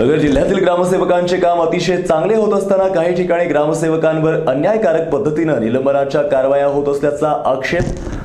नगर जिल्ह्यातील ग्रामसेवकांचे काम अतिशय चांगले होत असताना काही ठिकाणी ग्रामसेवकांवर अन्यायकारक पद्धतीनं निलंबनाच्या कारवाया होत असल्याचा आक्षेप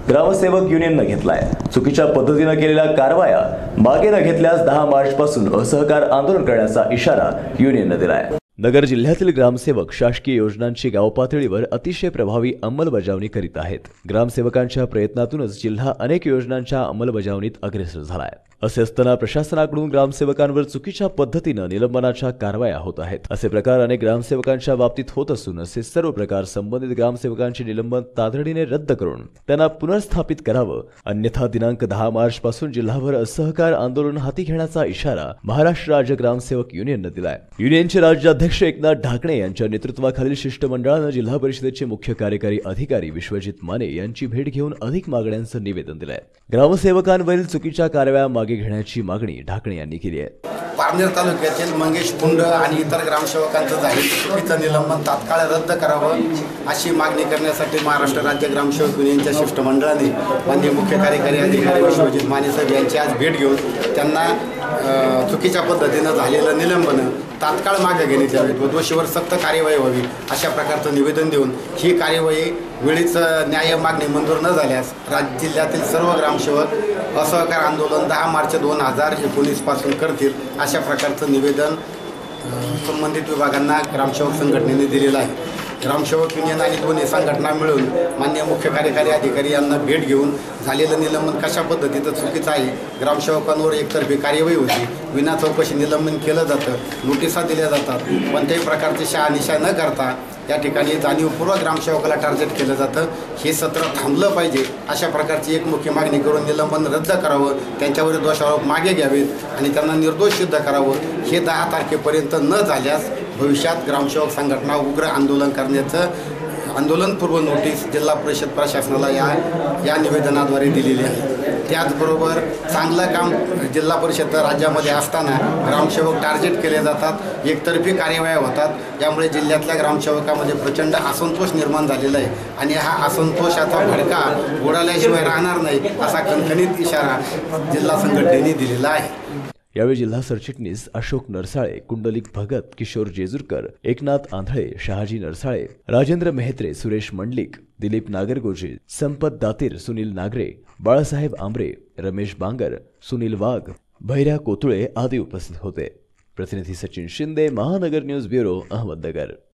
ग्रामसेवक युनियननं घेतलाय. चुकीच्या पद्धतीनं केलेल्या कारवाया मागे न घेतल्यास दहा मार्च पासून असहकार आंदोलन करण्याचा इशारा युनियननं दिलाय. नगर जिल्ह्यातील ग्रामसेवक शासकीय योजनांची गावपातळीवर अतिशय प्रभावी अंमलबजावणी करीत आहेत. ग्रामसेवकांच्या प्रयत्नातूनच जिल्हा अनेक योजनांच्या अंमलबजावणीत अग्रेसर झालाय. असे असताना प्रशासनाकडून ग्रामसेवकांवर चुकीच्या पद्धतीनं निलंबनाच्या कारवाया होत आहेत. असे प्रकार अनेक ग्रामसेवकांच्या बाबतीत होत असून असे सर्व प्रकार संबंधित ग्रामसेवकांचे निलंबन तातडीने रद्द करून त्यांना पुनर्स्थापित करावं. अन्यथा दिनांक दहा मार्च पासून जिल्हाभर असहकार आंदोलन हाती घेण्याचा इशारा महाराष्ट्र राज्य ग्रामसेवक युनियननं दिलाय. युनियनचे राज्याध्यक्ष एकनाथ ढाकणे यांच्या नेतृत्वाखालील शिष्टमंडळानं जिल्हा परिषदेचे मुख्य कार्यकारी अधिकारी विश्वजित माने यांची भेट घेऊन अधिक मागण्यांचं निवेदन दिलंय. ग्रामसेवकांवरील चुकीच्या कारवाया मागे घेण्याची मागणी ढाकणे यांनी केली आहे. पारनेर तालुक्यातील मंगेश कुंड आणि इतर ग्रामसेवकांचं जाहीर तिचं निलंबन तात्काळ रद्द करावं अशी मागणी करण्यासाठी महाराष्ट्र राज्य ग्रामसेवक युनियनच्या शिष्टमंडळाने माननीय मुख्य कार्यकारी अधिकारी विश्वजित मानेसाहेब यांची आज भेट घेऊन त्यांना चुकीच्या पद्धतीनं झालेलं निलंबन तात्काळ मागे घेण्यात यावे व दोषीवर सक्त कार्यवाही व्हावी अशा प्रकारचं निवेदन देऊन ही कार्यवाही वेळीच न्याय मागणी मंजूर न झाल्यास राज्य जिल्ह्यातील सर्व ग्रामसेवक असहकार आंदोलन दहा मार्च दोन हजार एकोणीसपासून करतील अशा प्रकारचं निवेदन संबंधित विभागांना ग्रामसेवक संघटनेने दिलेलं आहे. ग्रामसेवक युनियन आणि दोन्ही संघटना मिळून मान्य मुख्य कार्यकारी अधिकारी यांना भेट घेऊन झालेलं निलंबन कशा पद्धतीचं चुकीचं आहे ग्रामसेवकांवर एकतर्फी कार्यवाही होती विना चौकशी निलंबन केलं जातं नोटिसा दिल्या जातात कोणत्याही प्रकारची शहानिशा न करता या ठिकाणी जाणीवपूर्वक ग्रामसेवकाला टार्गेट केलं जातं. हे सत्र थांबलं पाहिजे अशा प्रकारची एक मुख्य मागणी करून निलंबन रद्द करावं त्यांच्यावर दोषारोप मागे घ्यावेत आणि त्यांना निर्दोष सिद्ध करावं हे दहा तारखेपर्यंत न झाल्यास भविष्यात ग्रामसेवक संघटना उग्र आंदोलन करण्याचं आंदोलनपूर्व नोटीस जिल्हा परिषद प्रशासनाला या या निवेदनाद्वारे दिलेली आहे. त्याचबरोबर चांगलं काम जिल्हा परिषद राज्यामध्ये असताना ग्रामसेवक टार्गेट केले जातात एकतर्फी कार्यवाह्या होतात. यामुळे जिल्ह्यातल्या ग्रामसेवकामध्ये प्रचंड असंतोष निर्माण झालेला आहे आणि हा असंतोषाचा भडका उडाल्याशिवाय राहणार नाही असा खणखणीत इशारा जिल्हा संघटनेने दिलेला आहे. यावेळी जिल्हा सरचिटणीस अशोक नरसाळे कुंडलिक भगत किशोर जेजूरकर एकनाथ आंधळे शहाजी नरसाळे राजेंद्र मेहत्रे सुरेश मंडलिक दिलीप नागरगोजे संपत दातीर सुनील नागरे बाळासाहेब आंबरे रमेश बांगर सुनील वाघ भैऱ्या कोतुळे आदी उपस्थित होते. प्रतिनिधी सचिन शिंदे महानगर न्यूज ब्युरो अहमदनगर.